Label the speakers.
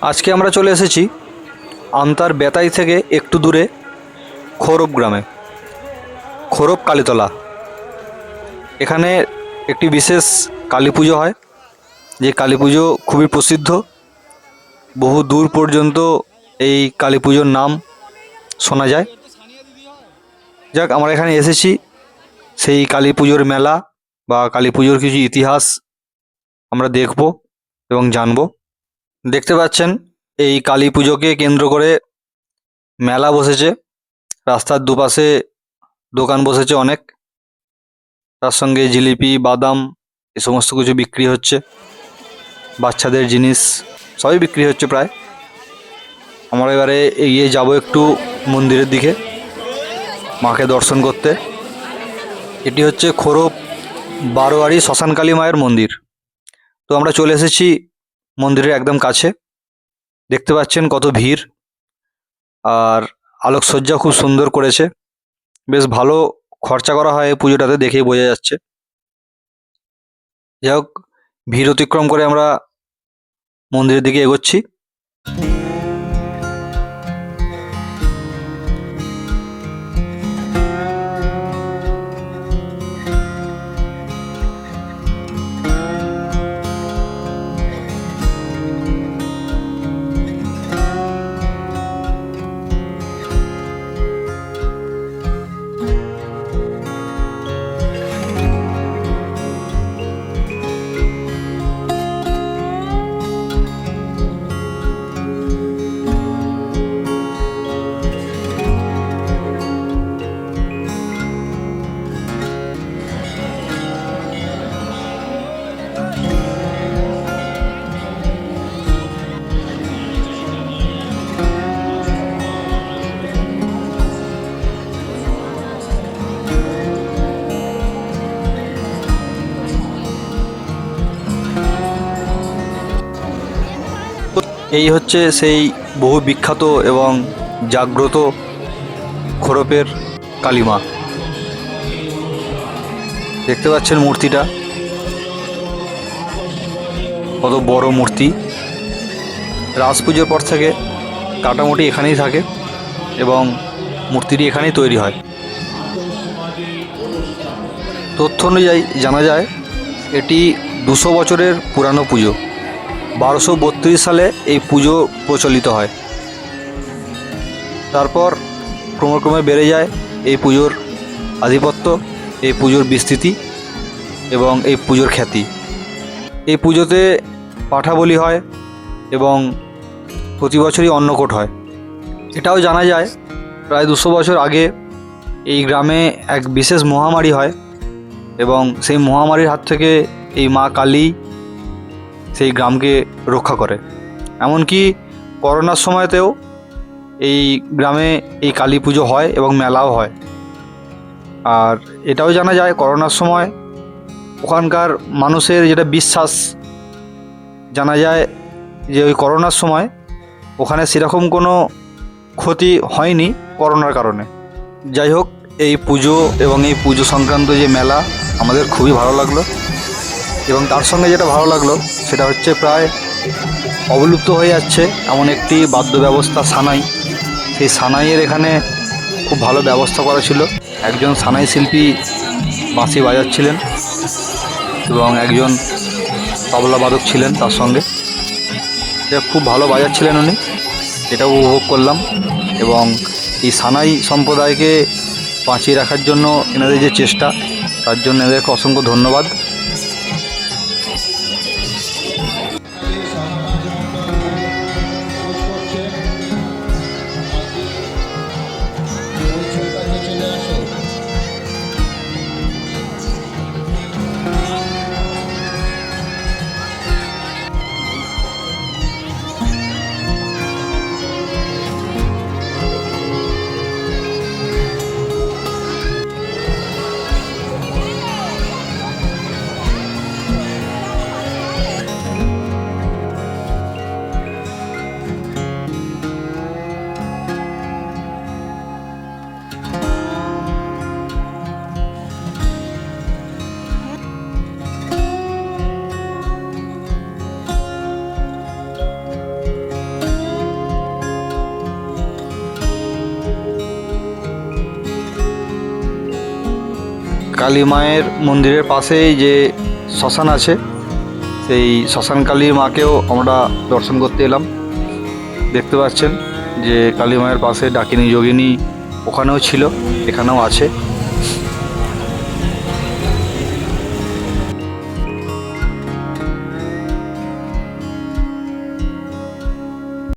Speaker 1: আজকে আমরা চলে এসেছি আমতার বেতাই থেকে একটু দূরে খোরব গ্রামে, খোরব কালীতলা। এখানে একটি বিশেষ কালী পুজো হয়। যে কালী পুজো খুবই প্রসিদ্ধ। বহু দূর পর্যন্ত এই কালী পুজোর নাম শোনা যায়। যাক, আমরা এখানে এসেছি। সেই কালী পুজোর মেলা বা কালী পুজোর কিছু ইতিহাস আমরা দেখব এবং জানব। দেখতে পাচ্ছেন, এই কালী পুজোকে কেন্দ্র করে মেলা বসেছে। রাস্তার দুপাশে দোকান বসেছে অনেক। তার সঙ্গে জিলিপি, বাদাম, এ সমস্ত কিছু বিক্রি হচ্ছে। বাচ্চাদের জিনিস সবই বিক্রি হচ্ছে প্রায়। আমরা এবারে এগিয়ে যাব একটু মন্দিরের দিকে, মাকে দর্শন করতে। এটি হচ্ছে খোরব বারোয়ারি শ্মশানকালী মায়ের মন্দির। তো আমরা চলে এসেছি মন্দিরের একদম কাছে। দেখতে পাচ্ছেন কত ভিড়। আর আলোকসজ্জা খুব সুন্দর করেছে। বেশ ভালো খরচা করা হয় পুজোটাতে দেখেই বোঝা যাচ্ছে। যাই হোক, ভিড় অতিক্রম করে আমরা মন্দিরের দিকে এগোচ্ছি। এই হচ্ছে সেই বহু বিখ্যাত এবং জাগ্রত খোরপের কালিমা। দেখতে পাচ্ছেন মূর্তিটা? কত বড় মূর্তি। রাস পুজোর পর থেকে কাটামুটি এখানেই থাকে এবং মূর্তিটি এখানেই তৈরি হয়। তথ্য অনুযায়ী জানা যায়, এটি দুশো বছরের পুরানো পুজো। বারোশো বত্রিশ সালে এই পুজো প্রচলিত হয়। তারপর ক্রমক্রমে বেড়ে যায় এই পুজোর আধিপত্য, এই পুজোর বিস্তৃতি এবং এই পুজোর খ্যাতি। এই পুজোতে পাঠা বলি হয় এবং প্রতি বছরই অন্নকোট হয়। এটাও জানা যায়, প্রায় দুশো বছর আগে এই গ্রামে এক বিশেষ মহামারী হয় এবং সেই মহামারীর হাত থেকে এই মা কালী সেই গ্রামকে রক্ষা করে। এমনকি করোনার সময়তেও এই গ্রামে এই কালী পুজো হয় এবং মেলাও হয়। আর এটাও জানা যায় করোনার সময় ওখানকার মানুষের যেটা বিশ্বাস জানা যায় যে ওই করোনার সময় ওখানে সেরকম কোনো ক্ষতি হয়নি করোনার কারণে। যাই হোক, এই পুজো এবং এই পুজো সংক্রান্ত যে মেলা আমাদের খুবই ভালো লাগল এবং তার সঙ্গে যেটা ভালো লাগল সেটা হচ্ছে প্রায় অবলুপ্ত হয়ে যাচ্ছে। এমন একটি বাদ্য ব্যবস্থা সানাই। সেই সানাইয়ের এখানে খুব ভালো ব্যবস্থা করা ছিল। একজন সানাই শিল্পী বাঁশি বাজাচ্ছিলেন এবং একজন তবলা বাদক ছিলেন তার সঙ্গে। এটা খুব ভালো বাজাচ্ছিলেন উনি। এটাও উপভোগ করলাম এবং এই সানাই সম্প্রদায়কে বাঁচিয়ে রাখার জন্য এনাদের যে চেষ্টা, তার জন্য এদেরকে অসংখ্য ধন্যবাদ। কালী মায়ের মন্দিরের পাশেই যে শ্মশান আছে, সেই শ্মশান কালী মাকেও আমরা দর্শন করতে এলাম। দেখতে পাচ্ছেন যে কালী মায়ের পাশে ডাকিনী যোগিনী ওখানেও ছিল, এখানেও আছে।